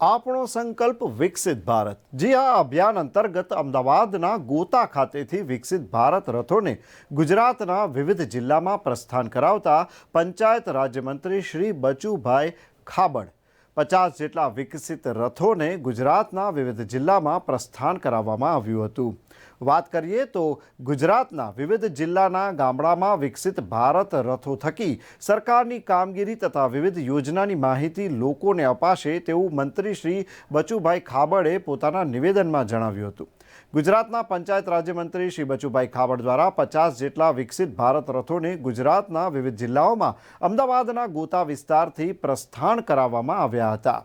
આપણો સંકલ્પ વિકસિત ભારત. જી આ અભિયાન અંતર્ગત અમદાવાદના ગોતા ખાતેથી વિકસિત ભારત રથોને ગુજરાતના વિવિધ જિલ્લામાં પ્રસ્થાન કરાવતા પંચાયત રાજ્યમંત્રી શ્રી બચુભાઈ ખાબડ પચાસ જેટલા વિકસિત રથોને ગુજરાતના વિવિધ જિલ્લામાં પ્રસ્થાન કરાવવામાં આવ્યું હતું. વાત કરીએ તો ગુજરાતના વિવિધ જિલ્લાના ગામડામાં વિકસિત ભારત રથો થકી સરકારની કામગીરી તથા વિવિધ યોજનાની માહિતી લોકોને અપાશે તેવું મંત્રી શ્રી બચુભાઈ ખાબડે પોતાના નિવેદનમાં જણાવ્યું હતું. ગુજરાતના પંચાયત રાજ્યમંત્રી શ્રી બચુભાઈ ખાબડ દ્વારા પચાસ જેટલા વિકસિત ભારત રથોને ગુજરાતના વિવિધ જિલ્લાઓમાં અમદાવાદના ગોતા વિસ્તારથી પ્રસ્થાન કરાવવામાં આવ્યા હતા.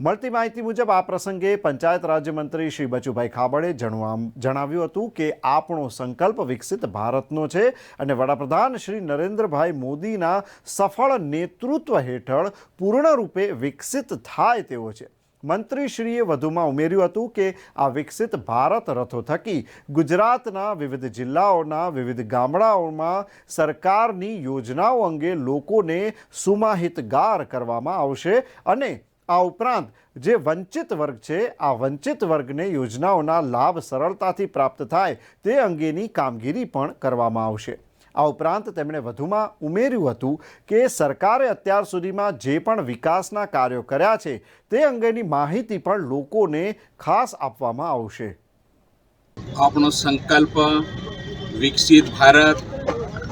મળતી માહિતી મુજબ આ પ્રસંગે પંચાયત રાજ્યમંત્રી શ્રી બચુભાઈ ખાબડે જણવા જણાવ્યું હતું કે આપણો સંકલ્પ વિકસિત ભારતનો છે અને વડાપ્રધાન શ્રી નરેન્દ્રભાઈ મોદીના સફળ નેતૃત્વ હેઠળ પૂર્ણરૂપે વિકસિત થાય તેવો છે. મંત્રીશ્રીએ વધુમાં ઉમેર્યું હતું કે આ વિકસિત ભારત રથો થકી ગુજરાતના વિવિધ જિલ્લાઓના વિવિધ ગામડાઓમાં સરકારની યોજનાઓ અંગે લોકોને સુમાહિતગાર કરવામાં આવશે અને આ ઉપરાંત જે વંચિત વર્ગ છે, આ વંચિત વર્ગને યોજનાઓના લાભ સરળતાથી પ્રાપ્ત થાય તે અંગેની કામગીરી પણ કરવામાં આવશે. આ ઉપરાંત તેમણે વધુમાં ઉમેર્યું હતું કે સરકારે અત્યાર સુધીમાં જે પણ વિકાસના કાર્યો કર્યા છે, તે અંગેની માહિતી પણ લોકોને ખાસ આપવામાં આવશે. આપણો સંકલ્પ, વિકસિત ભારત,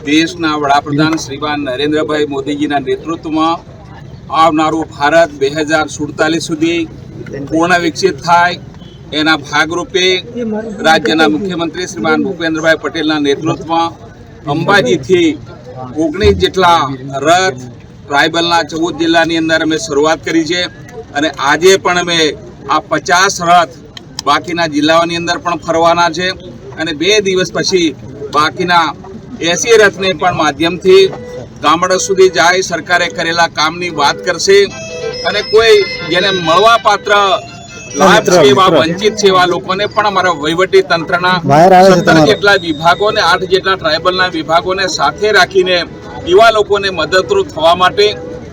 દેશના વડાપ્રધાન શ્રીમાન નરેન્દ્રભાઈ મોદીજીના નેતૃત્વમાં આવનારું ભારત બે હજાર સુડતાલીસ સુધી પૂર્ણ વિકસિત થાય. એના ભાગરૂપે રાજ્યના મુખ્યમંત્રી શ્રીમાન ભૂપેન્દ્રભાઈ પટેલના નેતૃત્વમાં અંબાજીથી ઓગણીસ જેટલા રથ ટ્રાઇબલના ચૌદ જિલ્લાની અંદર અમે શરૂઆત કરી છે. અને આજે પણ અમે આ પચાસ રથ બાકીના જિલ્લાઓની અંદર પણ ફરવાના છે. અને બે દિવસ પછી બાકીના એસી રથને પણ માધ્યમથી ગામડા સુધી જાય સરકારે કરેલા કામની વાત કરશે અને કોઈ જેને મળવા પાત્ર લાભ છે એવા વંચિત છે એવા લોકોને પણ અમારા વહીવટી તંત્રના સત્તર જેટલા વિભાગોને આઠ જેટલા ટ્રાઇબલના વિભાગોને સાથે રાખીને એવા લોકોને મદદરૂપ થવા માટે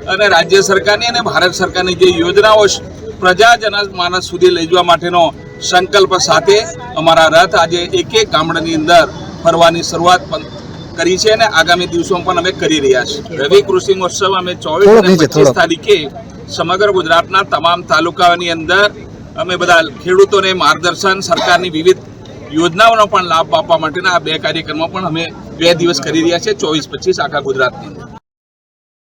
અને રાજ્ય સરકારની અને ભારત સરકારની જે યોજનાઓ છે, પ્રજાજન માનસ સુધી લઈ જવા માટેનો સંકલ્પ સાથે અમારા રથ આજે એક એક ગામડાની અંદર ફરવાની શરૂઆત પણ કરી છે અને આગામી દિવસોમાં પણ અમે કરી રહ્યા છીએ. રવિ કૃષિ મહોત્સવ અમે ચોવીસ અને પચીસ તારીખે સમગ્ર ગુજરાતના તમામ તાલુકાઓની અંદર અમે બધા ખેડૂતોને માર્ગદર્શન સરકારની વિવિધ યોજનાઓનો પણ લાભ આપવા માટેના આ બે કાર્યક્રમો પણ અમે બે દિવસ કરી રહ્યા છીએ ચોવીસ પચીસ આખા ગુજરાતની અંદર.